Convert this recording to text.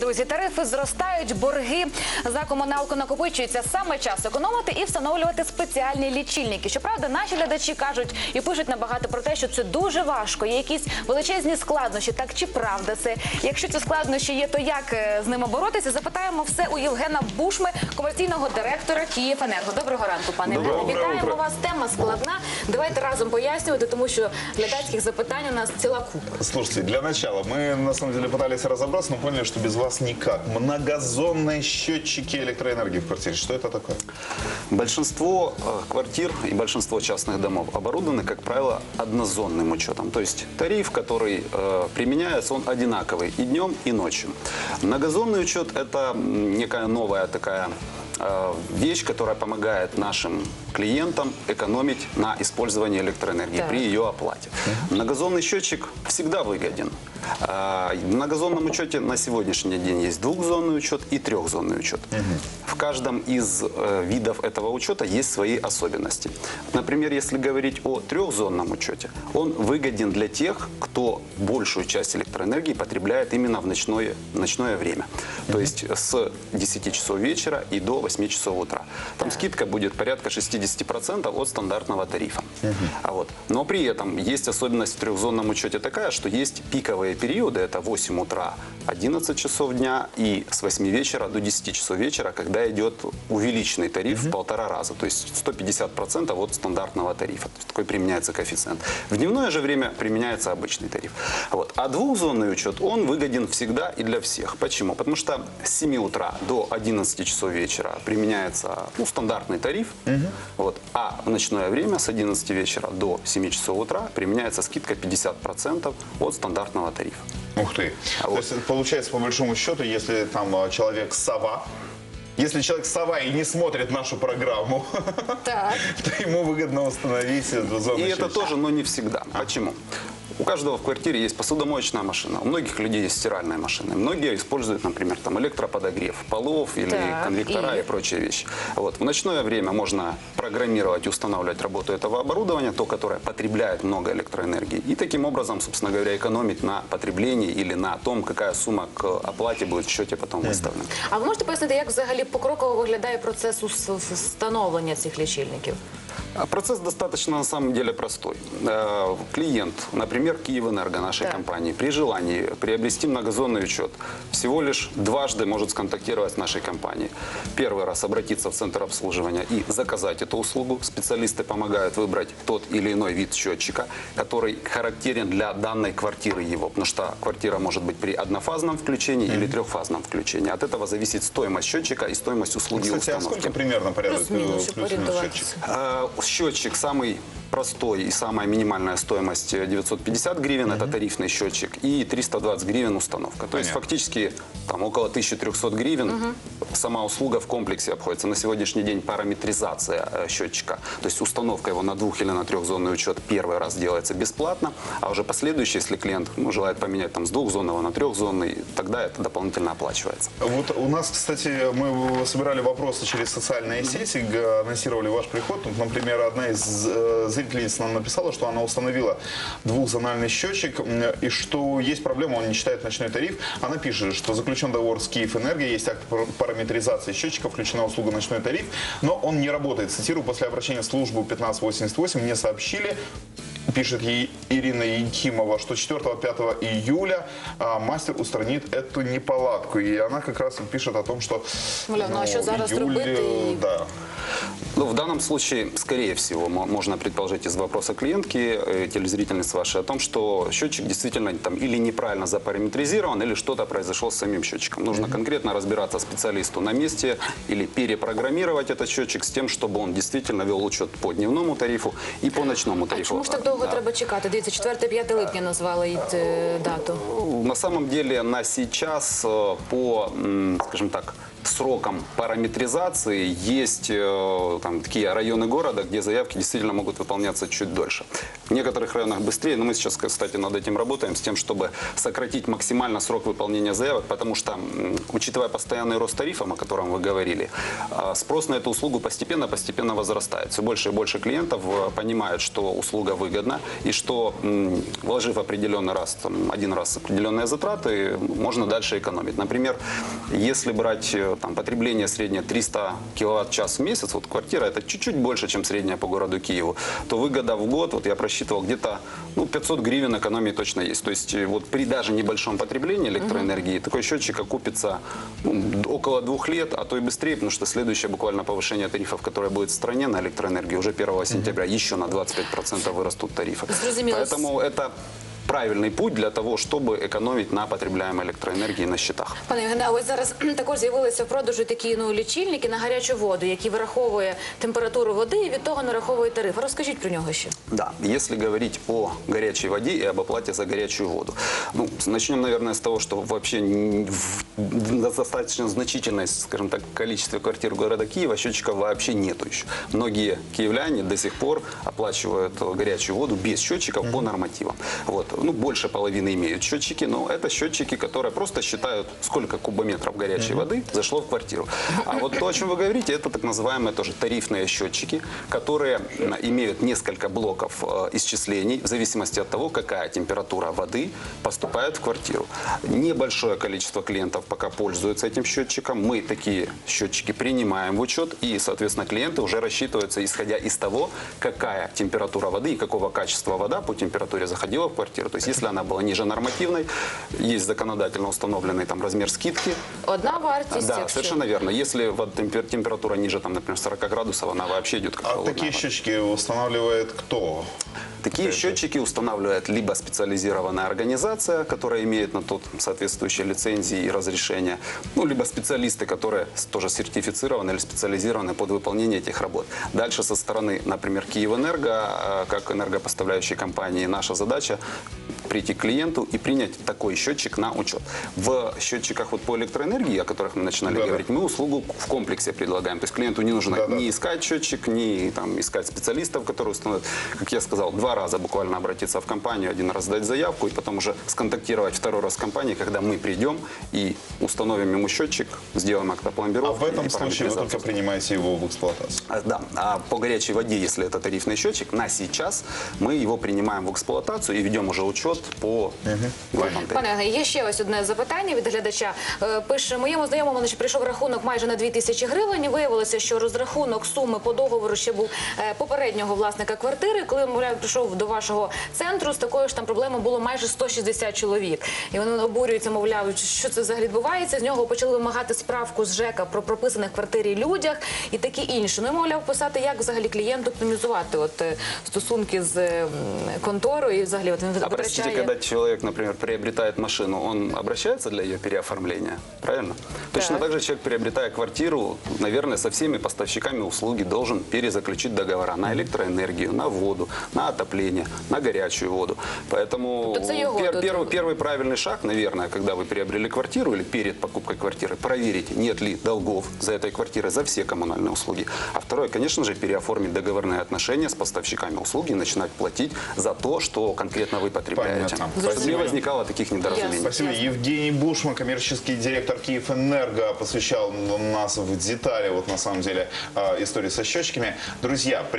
Друзі, тарифи зростають, борги за комуналку накопичуються. Саме час економити і встановлювати спеціальні лічильники. Щоправда, наші глядачі кажуть і пишуть набагато про те, що це дуже важко. Є якісь величезні складнощі. Так чи правда це? Якщо ці складнощі є, то як е, з ними боротися? Запитаємо все у Євгена Бушми, комерційного директора «Київенерго». Доброго ранку, пане Євгене. Вітаємо вас. Тема складна. Давайте разом пояснювати, тому що глядацьких запитань у нас ціла купа. Слушайте, для начала мы на самом деле пытались разобраться, но поняли, что без вас никак. Многозонные счетчики электроэнергии в квартире. Что это такое? Большинство э, квартир и большинство частных домов оборудованы, как правило, однозонным учетом. То есть тариф, который э, применяется, он одинаковый и днем, и ночью. Многозонный учет – это некая новая такая вещь, которая помогает нашим клиентам экономить на использовании электроэнергии Так. при ее оплате. Многозонный счетчик всегда выгоден. А, В многозонном учете на сегодняшний день есть двухзонный учет и трехзонный учет. В каждом из э, видов этого учета есть свои особенности. Например, если говорить о трехзонном учете, он выгоден для тех, кто большую часть электроэнергии потребляет именно в ночное, ночное время. То есть с 10 часов вечера и до 8 часов утра. Там скидка будет порядка 60% от стандартного тарифа. А вот. Но при этом есть особенность в трехзонном учете такая, что есть пиковые периоды, это 8 утра, 11 часов дня и с 8 вечера до 10 часов вечера, когда идет увеличенный тариф в полтора раза, то есть 150% от стандартного тарифа. Такой применяется коэффициент. В дневное же время применяется обычный тариф. Вот. А двухзонный учет, он выгоден всегда и для всех. Почему? Потому что с 7 утра до 11 часов вечера применяется ну, стандартный тариф, вот. а в ночное время с 11 вечера до 7 часов утра применяется скидка 50% от стандартного тарифа. Ух ты. А То вот. есть, получается, по большому счету, если там а, человек сова, если человек сова и не смотрит нашу программу, Так. то ему выгодно установить эту зону И это тоже, но не всегда. Почему? У каждого в квартире есть посудомоечная машина, у многих людей есть стиральная машина. Многие используют, например, там, электроподогрев полов или Так, конвектора и? и? прочие вещи. Вот. В ночное время можно программировать и устанавливать работу этого оборудования, то, которое потребляет много электроэнергии. И таким образом, собственно говоря, экономить на потреблении или на том, какая сумма к оплате будет в счете потом выставлена. А ви можете пояснити, як взагалі покроково виглядає процес ус- встановлення цих лічильників? А Процесс достаточно на самом деле простой. Э, Клиент, например, Киевэнерго нашей Так. компании, при желании приобрести многозонный учет, всего лишь дважды может сконтактировать с нашей компанией. Первый раз обратиться в центр обслуживания и заказать эту услугу. Специалисты помогают выбрать тот или иной вид счетчика, который характерен для данной квартиры его, потому что квартира может быть при однофазном включении или трехфазном включении. От этого зависит стоимость счетчика и стоимость услуги Кстати, а установки. сколько примерно порядок Плюс-минус, счетчик? Счетчик самый простой и самая минимальная стоимость э, 950 гривен, это тарифный счетчик, и 320 гривен установка. То есть фактически там около 1300 гривен сама услуга в комплексе обходится. На сегодняшний день параметризация э, счетчика, то есть установка его на двух или на трехзонный учет первый раз делается бесплатно, а уже последующий, если клиент ну, желает поменять там с двухзонного на трехзонный, тогда это дополнительно оплачивается. Вот у нас, кстати, мы собирали вопросы через социальные сети, анонсировали ваш приход. Например, одна из э, зрительниц нам написала, что она установила двухзональный счетчик и что есть проблема, он не читает ночной тариф. Она пишет, что заключен договор с Киев Энергия, есть акт пар- параметризации счетчика, включена услуга ночной тариф, но он не работает. Цитирую, после обращения в службу 1588 мне сообщили, Пишет ей Ирина Якимова, что 4-5 июля а, мастер устранит эту неполадку. И она как раз пишет о том, что... Мовляв, ну, а що зараз июль, робити э, і- Да. Ну, в данном случае, скорее всего, мо- можно предположить из вопроса клиентки, э, телезрительницы вашей, о том, что счетчик действительно там или неправильно запараметризирован, или что-то произошло с самим счетчиком. Нужно конкретно разбираться специалисту на месте или перепрограммировать этот счетчик с тем, чтобы он действительно вел учет по дневному тарифу и по ночному А тарифу. чому ж так довго Да. треба чекати? Дивіться, 4-5 липня назвали е, дату. На самом деле на сейчас э, по, скажем так, сроком параметризации есть э, там, такие районы города, где заявки действительно могут выполняться чуть дольше. В некоторых районах быстрее, но мы сейчас, кстати, над этим работаем, с тем, чтобы сократить максимально срок выполнения заявок, потому что, учитывая постоянный рост тарифов, о котором вы говорили, а, спрос на эту услугу постепенно-постепенно возрастает. Все больше и больше клиентов э, понимают, что услуга выгодна и что, вложив определенный раз, там, один раз определенные затраты, можно дальше экономить. Например, если брать э, там, потребление среднее 300 киловатт-час в месяц, вот квартира это чуть-чуть больше, чем средняя по городу Киеву, то выгода в год, вот я просчитывал, где-то ну, 500 гривен экономии точно есть. То есть э, вот при даже небольшом потреблении электроэнергии такой счетчик окупится ну, около двух лет, а то и быстрее, потому что следующее буквально повышение тарифов, которое будет в стране на электроэнергию уже 1 сентября, еще на 25% вырастут тарифы. Поэтому это правильный путь для того, чтобы экономить на потребляемой электроэнергии на счетах. Пане Євгене, а ось зараз кхм, також з'явилися в продажу такі ну лічильники на гарячу воду, які вираховує температуру води і від того нараховує тариф. Розкажіть про нього ще. Да, если говорить о горячей воде и об оплате за горячую воду. Ну, начнем, наверное, с того, что вообще н- в достаточно значительное, скажем так, количестве квартир города Киева счетчиков вообще нету еще. Многие киевляне до сих пор оплачивают э, горячую воду без счетчиков по нормативам. Вот. Ну, больше половины имеют счетчики, но это счетчики, которые просто считают, сколько кубометров горячей воды зашло в квартиру. А вот то, о чем вы говорите, это так называемые тоже тарифные счетчики, которые имеют несколько блоков э, исчислений в зависимости от того, какая температура воды поступает в квартиру. Небольшое количество клиентов пока пользуются этим счетчиком. Мы такие счетчики принимаем в учет, и, соответственно, клиенты уже рассчитываются, исходя из того, какая температура воды и какого качества вода по температуре заходила в квартиру. То есть, если она была ниже нормативной, есть законодательно установленный там размер скидки, Одна вартість. да, якщо- совершенно верно. Если вот темпер- температура ниже, там, например, 40 градусов, она вообще идет как А холодная такие счетчики устанавливает кто? Такие счетчики устанавливает либо специализированная организация, которая имеет на то соответствующие лицензии и разрешения, ну, либо специалисты, которые тоже сертифицированы или специализированы под выполнение этих работ. Дальше со стороны, например, Киевэнерго, э, как энергопоставляющей компании, наша задача прийти к клиенту и принять такой счетчик на учет. В счетчиках вот по электроэнергии, о которых мы начинали Да-да. говорить, мы услугу в комплексе предлагаем. То есть клиенту не нужно Да-да. ни искать счетчик, ни там, искать специалистов, которые установят. Как я сказал, два раза буквально обратиться в компанию, один раз дать заявку и потом уже сконтактировать второй раз с компанией, когда мы придем и установим ему счетчик, сделаем акт А в этом случае вы только принимаете его в эксплуатацию. А, Да, а по горячей воде, если это тарифный счетчик, на сейчас мы его принимаем в эксплуатацию и ведем уже учет по группам. Пане є ще ось одне запитання від глядача. Е, Пише, моєму знайомому що прийшов рахунок майже на 2 тисячі гривень. Виявилося, що розрахунок суми по договору ще був е, попереднього власника квартири. Коли мовляв прийшов до вашого центру, з такою ж там проблемою було майже 160 чоловік. І вони обурюються, мовляв, що це взагалі відбувається. З нього почали вимагати справку з ЖЕКа про прописаних в квартирі людях і таке інше. Ну і мовляв, писати, як взагалі клієнту оптимізувати от е, стосунки з е, м, конторою і взагалі от він А витрачає. когда человек, например, приобретает машину, он обращается для ее переоформления, правильно? Точно Так. так же человек, приобретая квартиру, наверное, со всеми поставщиками услуги должен перезаключить договора на электроэнергию, на воду, на отопление, на горячую воду. Поэтому Тобто це його пер- тут- первый, первый правильный шаг, наверное, когда вы приобрели квартиру или перед покупкой квартиры, проверить, нет ли долгов за этой квартирой, за все коммунальные услуги. А второе, конечно же, переоформить договорные отношения с поставщиками услуги и начинать платить за то, что конкретно вы потребляете. Понятно. Чтобы не Спасибо. возникало таких недоразумений. Спасибо. Евгений Бушман, коммерческий директор Киевэнерго, посвящал нас в детали, вот на самом деле, э, истории со счетчиками. Друзья, прямо